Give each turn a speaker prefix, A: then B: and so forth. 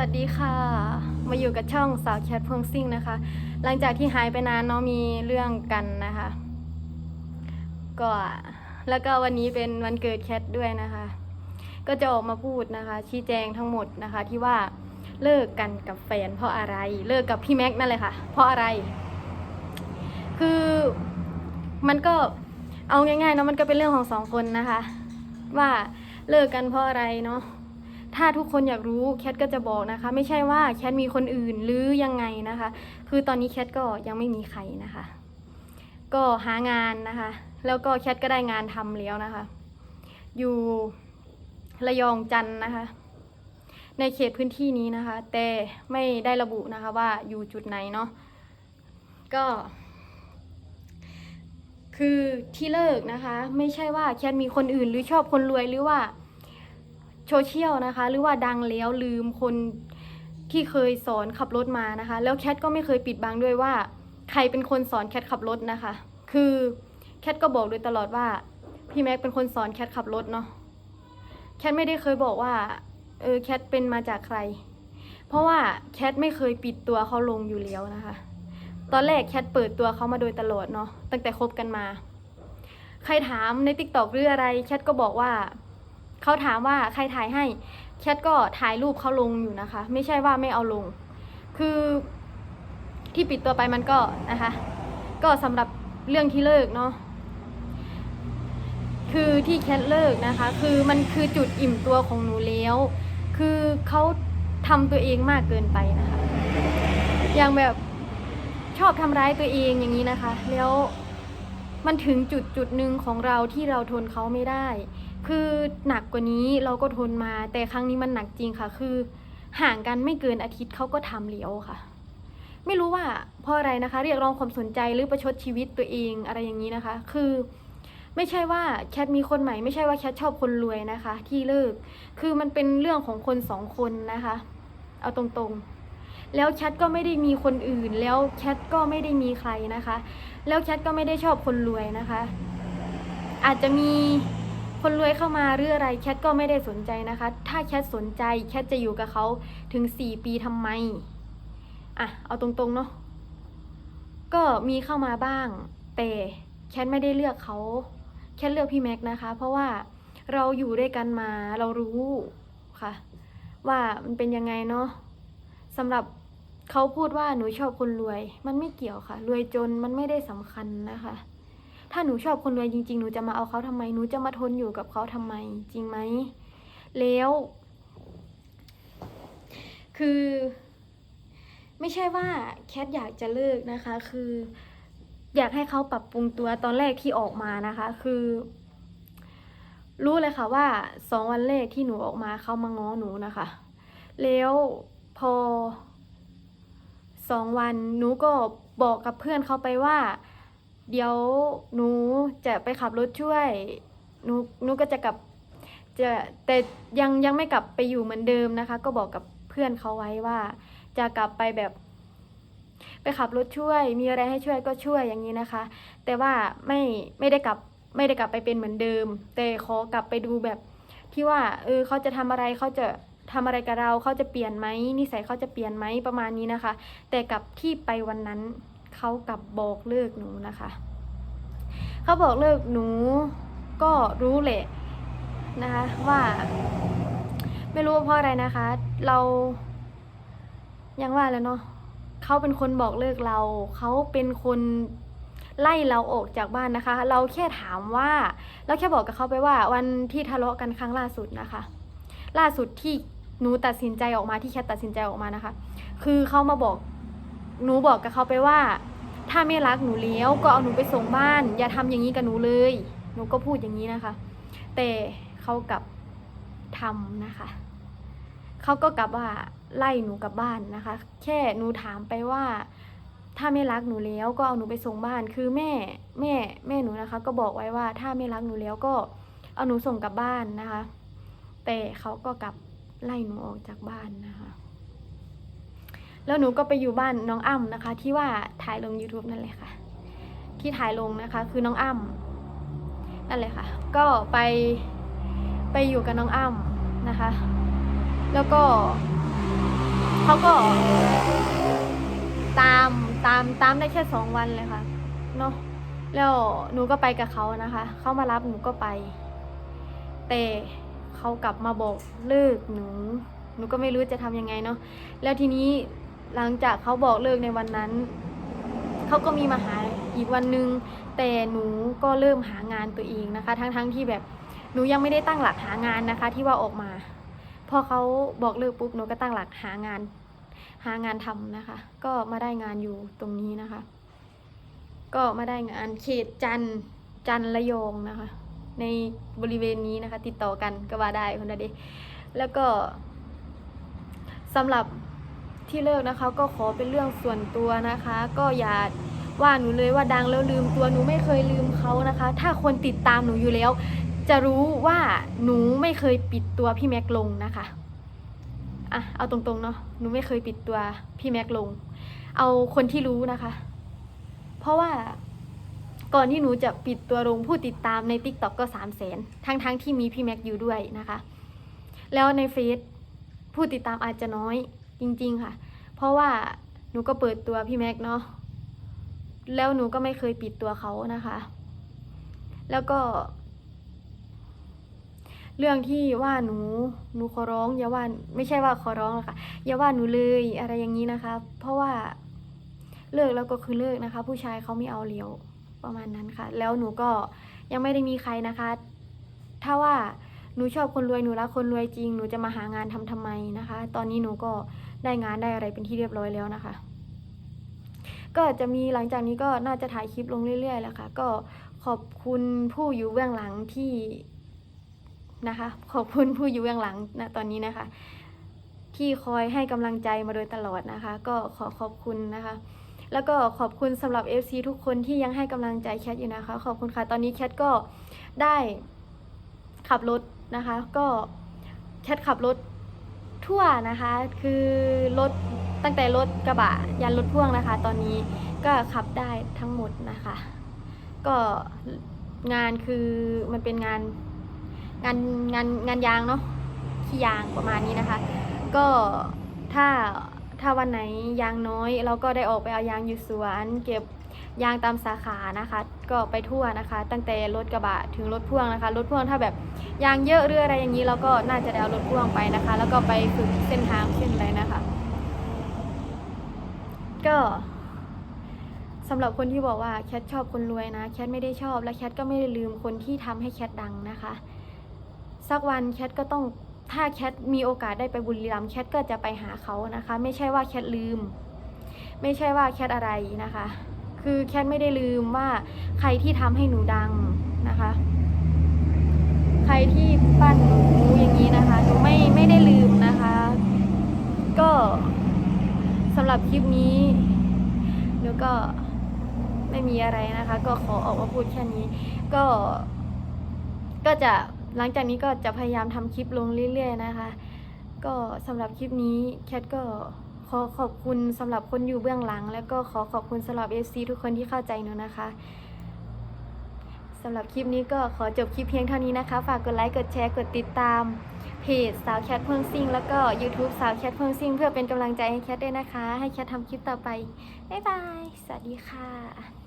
A: วัสดีค่ะ มาอยู่กับช่องสาวแคทพวงซิ่งนะคะ หลังจากที่หายไปนานเนาะมีเรื่องกันนะคะ ก็แล้วก็วันนี้เป็นวันเกิดแคทด้วยนะคะ ก็จะออกมาพูดนะคะ ชี้แจงทั้งหมดนะคะที่ว่าเลิกกันกับแฟนเพราะอะไร เลิกกับพี่แม็กนั่นเลยค่ะ เพราะอะไร คือมันก็เอาง่ายๆเนาะมันก็เป็นเรื่องของสองคนนะคะ ว่าเลิกกันเพราะอะไรเนาะ ถ้าทุกคนอยากรู้แคทก็จะบอกนะคะ ไม่ใช่ว่าแคทมีคนอื่นหรือยังไงนะคะ คือตอนนี้แคทก็ยังไม่มีใครนะคะ ก็หางานนะคะ แล้วก็แคทก็ได้งานทำแล้วนะคะ อยู่ระยองจันทร์นะคะ ในเขตพื้นที่นี้นะคะ แต่ไม่ได้ระบุนะคะว่าอยู่จุดไหนเนาะก็คือที่เลิกนะคะ ไม่ใช่ว่าแคทมีคนอื่นหรือชอบคนรวยหรือว่า โซเชียลนะคะ หรือว่าดังแล้วลืมคนที่เคยสอนขับรถมานะคะ แล้วแคทก็ไม่เคยปิดบังด้วยว่า ใครเป็นคนสอนแคทขับรถนะคะ คือแคทก็บอกโดยตลอดว่า พี่แม็กเป็นคนสอนแคทขับรถเนาะแคทไม่ได้เคยบอกว่าเออแคทเป็นมาจากใคร เพราะว่าแคทไม่เคยปิดตัวเขาลงอยู่แล้วนะคะ ตอนแรกแคทเปิดตัวเขามาโดยตลอดเนาะตั้งแต่คบกันมา ใครถามในติ๊กต็อกหรืออะไรแคทก็บอกว่า เขาถามว่าใครถ่ายให้แคทก็ถ่ายรูปเขาลงอยู่นะคะ ไม่ใช่ว่าไม่เอาลง คือที่ปิดตัวไปมันก็นะคะ ก็สำหรับเรื่องที่เลิกเนาะคือที่แคทเลิกนะคะ คือมันคือจุดอิ่มตัวของหนูแล้วคือเขาทำตัวเองมากเกินไปนะคะ อย่างแบบชอบทำร้ายตัวเองอย่างนี้นะคะ แล้วมันถึงจุดจุดหนึ่งของเราที่เราทนเขาไม่ได้ คือหนักกว่านี้เราก็ทนมา แต่ครั้งนี้มันหนักจริงค่ะ คือห่างกันไม่เกินอาทิตย์เขาก็ทำเหลียวค่ะ ไม่รู้ว่าเพราะอะไรนะคะ เรียกร้องความสนใจหรือประชดชีวิตตัวเองอะไรอย่างนี้นะคะ คือไม่ใช่ว่าแคทมีคนใหม่ไม่ใช่ว่าแคทชอบคนรวยนะคะ ที่เลิกคือมันเป็นเรื่องของคนสองคนนะคะ เอาตรงๆ แล้วแคทก็ไม่ได้มีคนอื่น แล้วแคทก็ไม่ได้มีใครนะคะ แล้วแคทก็ไม่ได้ชอบคนรวยนะคะ อาจจะมี คนรวยเข้ามาหรืออะไรแคทก็ไม่ได้สนใจนะคะ ถ้าแคทสนใจแคทจะอยู่กับเขาถึงสี่ปีทำไม อะ เอาตรงๆเนาะ ก็มีเข้ามาบ้าง แต่แคทไม่ได้เลือกเขาแคทเลือกพี่แม็กซ์นะคะ เพราะว่าเราอยู่ด้วยกันมาเรารู้ค่ะ ว่ามันเป็นยังไงเนาะสำหรับเขาพูดว่าหนูชอบคนรวย มันไม่เกี่ยวค่ะ รวยจนมันไม่ได้สำคัญนะคะ ถ้าหนูชอบคนรวยจริง ๆ หนูจะมาเอาเขาทำไม หนูจะมาทนอยู่กับเขาทำไม จริงไหม แล้ว คือ ไม่ใช่ว่าแคทอยากจะเลิกนะคะ คือ อยากให้เขาปรับปรุงตัวตอนแรกที่ออกมานะคะ คือ รู้เลยค่ะว่าสองวันแรกที่หนูออกมาเขามาง้อหนูนะคะ แล้วพอสองวันหนูก็บอกกับเพื่อนเขาไปว่า เดี๋ยวหนูจะไปขับรถช่วยหนูหนูก็จะกลับจะแต่ยังยังไม่กลับไปอยู่เหมือนเดิมนะคะ ก็บอกกับเพื่อนเขาไว้ว่า จะกลับไปแบบ ไปขับรถช่วย มีอะไรให้ช่วยก็ช่วยอย่างนี้นะคะ แต่ว่าไม่ไม่ได้กลับไม่ได้กลับไปเป็นเหมือนเดิม แต่ขอกลับไปดูแบบที่ว่า เออเขาจะทำอะไรเขาจะทำอะไรกับเราเขาจะเปลี่ยนไหมนิสัยเขาจะเปลี่ยนไหมประมาณนี้นะคะ แต่กับที่ไปวันนั้น เขากลับบอกเลิกหนูนะคะ เขาบอกเลิกหนูก็รู้แหละนะคะว่า ไม่รู้เพราะอะไรนะคะ เรายังว่าแล้วเนาะเขาเป็นคนบอกเลิกเราเขาเป็นคนไล่เราออกจากบ้านนะคะ เราแค่ถามว่า เราแค่บอกกับเขาไปว่า วันที่ทะเลาะกันครั้งล่าสุดนะคะ ล่าสุดที่หนูตัดสินใจออกมาที่แคทตัดสินใจออกมานะคะ คือเขามาบอก หนูบอกกับเขาไปว่า ถ้าไม่รักหนูแล้วก็เอาหนูไปส่งบ้าน อย่าทำอย่างนี้กับหนูเลย หนูก็พูดอย่างนี้นะคะ แต่เขากลับทำนะคะเขาก็กลับว่าไล่หนูกลับบ้านนะคะ แค่หนูถามไปว่า ถ้าไม่รักหนูแล้วก็เอาหนูไปส่งบ้าน คือแม่แม่แม่หนูนะคะ ก็บอกไว้ว่าถ้าไม่รักหนูแล้วก็เอาหนูส่งกลับบ้านนะคะ แต่เขาก็กลับไล่หนูออกจากบ้านนะคะ แล้วหนูก็ไปอยู่บ้านน้องอ้ำนะคะ ที่ว่าถ่ายลง YouTube นั่นแหละค่ะ ที่ถ่ายลงนะคะคือน้องอ้ำนั่นแหละค่ะ ก็ไปไปอยู่กับน้องอ้ำนะคะ แล้วก็เขาก็ ตามตามตามได้แค่สองวันเลยค่ะเนาะแล้วหนูก็ไปกับเขานะคะ เขามารับหนูก็ไป แต่เขากลับมาบอกเลิกหนู หนูก็ไม่รู้จะทำยังไงเนาะแล้วทีนี้ หลังจากเขาบอกเลิกในวันนั้น เขาก็มีมาหาอีกวันนึงแต่หนูก็เริ่มหางานตัวเองนะคะ ทั้งๆทที่แบบหนูยังไม่ได้ตั้งหลักหางานนะคะ ที่ว่าออกมา พอเขาบอกเลิกปุ๊บหนูก็ตั้งหลักหางาน หางานทำนะคะ ก็มาได้งานอยู่ตรงนี้นะคะ ก็มาได้งานเขตจันจันทร์ระยองนะคะ ในบริเวณนี้นะคะ ติดต่อกันก็ว่าได้คนละเดแล้วก็สำหรับ ที่เลิกนะคะ ก็ขอเป็นเรื่องส่วนตัวนะคะ ก็อย่าว่าหนูเลยว่าดังแล้วลืมตัวหนูไม่เคยลืมเขานะคะ ถ้าคนติดตามหนูอยู่แล้ว จะรู้ว่าหนูไม่เคยปิดตัวพี่แม็กลงนะคะอะเอาตรงๆเนาะหนูไม่เคยปิดตัวพี่แม็กลง เอาคนที่รู้นะคะ เพราะว่าก่อนที่หนูจะปิดตัวลงผู้ติดตามใน t ิ k t o k ก็สามแสนทั้งๆทที่มีพี่แม็กอยู่ด้วยนะคะ แล้วในเฟซผู้ติดตามอาจจะน้อย จริงๆค่ะ เพราะว่าหนูก็เปิดตัวพี่แม็กเนาะแล้วหนูก็ไม่เคยปิดตัวเขานะคะ แล้วก็ เรื่องที่ว่าหนูหนูขอร้องอย่าว่าไม่ใช่ว่าขอร้องหรอกค่ะอย่าว่าหนูเลยอะไรอย่างนี้นะคะ เพราะว่าเลิกแล้วก็คือเลิกนะคะ ผู้ชายเขาไม่เอาเลี้ยวประมาณนั้นค่ะ แล้วหนูก็ยังไม่ได้มีใครนะคะ ถ้าว่าหนูชอบคนรวยหนูรักคนรวยจริง หนูจะมาหางานทำทำไมนะคะ ตอนนี้หนูก็ ได้งานได้อะไรเป็นที่เรียบร้อยแล้วนะคะ ก็จะมีหลังจากนี้ก็น่าจะถ่ายคลิปลงเรื่อยๆแหละค่ะ ก็ขอบคุณผู้อยู่เบื้องหลังที่นะคะ ขอบคุณผู้อยู่เบื้องหลังนะตอนนี้นะคะ ที่คอยให้กำลังใจมาโดยตลอดนะคะ ก็ขอขอบคุณนะคะแล้วก็ขอบคุณสำหรับ FC ทุกคนที่ยังให้กำลังใจแคทอยู่นะคะ ขอบคุณค่ะ ตอนนี้แคทก็ได้ขับรถนะคะ ก็แคทขับรถ ทั่วนะคะ คือรถตั้งแต่รถกระบะยันรถพ่วงนะคะ ตอนนี้ก็ขับได้ทั้งหมดนะคะ ก็งานคือมันเป็นงานงานงานงานยางเนาะขี้ยางประมาณนี้นะคะ ก็ถ้าถ้าวันไหนยางน้อย เราก็ได้ออกไปเอายางอยู่สวน เก็บ ยางตามสาขานะคะ ก็ไปทั่วนะคะ ตั้งแต่รถกระบะถึงรถพ่วงนะคะ รถพ่วงถ้าแบบยางเยอะหรืออะไรอย่างนี้เราก็น่าจะได้เอารถพ่วงไปนะคะ แล้วก็ไปฝึกเส้นทางเส้นอะไรนะคะ ก็สำหรับคนที่บอกว่าแคทชอบคนรวยนะ แคทไม่ได้ชอบและแคทก็ไม่ได้ลืมคนที่ทำให้แคทดังนะคะ สักวันแคทก็ต้องถ้าแคทมีโอกาสได้ไปบุรีรัมย์แคทก็จะไปหาเขานะคะ ไม่ใช่ว่าแคทลืม ไม่ใช่ว่าแคทอะไรนะคะ คือแคทไม่ได้ลืมว่าใครที่ทำให้หนูดังนะคะ ใครที่ปั้นหนูอย่างนี้นะคะหนูไม่ไม่ได้ลืมนะคะ ก็สำหรับคลิปนี้หนูก็ไม่มีอะไรนะคะ ก็ขอออกมาพูดแค่นี้ ก็ ก็จะหลังจากนี้ก็จะพยายามทำคลิปลงเรื่อยๆนะคะ ก็สำหรับคลิปนี้แคทก็ ขอขอบคุณสำหรับคนอยู่เบื้องหลัง แล้วก็ขอขอบคุณสำหรับเอซีทุกคนที่เข้าใจหนูนะคะสำหรับคลิปนี้ก็ขอจบคลิปเพียงเท่านี้นะคะ ฝากกดไลค์กดแชร์กดติดตามเพจสาวแคทเพิ่งซิ่งแล้วก็ YouTube สาวแคทเพิ่งซิ่งเพื่อเป็นกำลังใจให้แคทด้วยนะคะ ให้แคททำคลิปต่อไป บ๊ายบาย สวัสดีค่ะ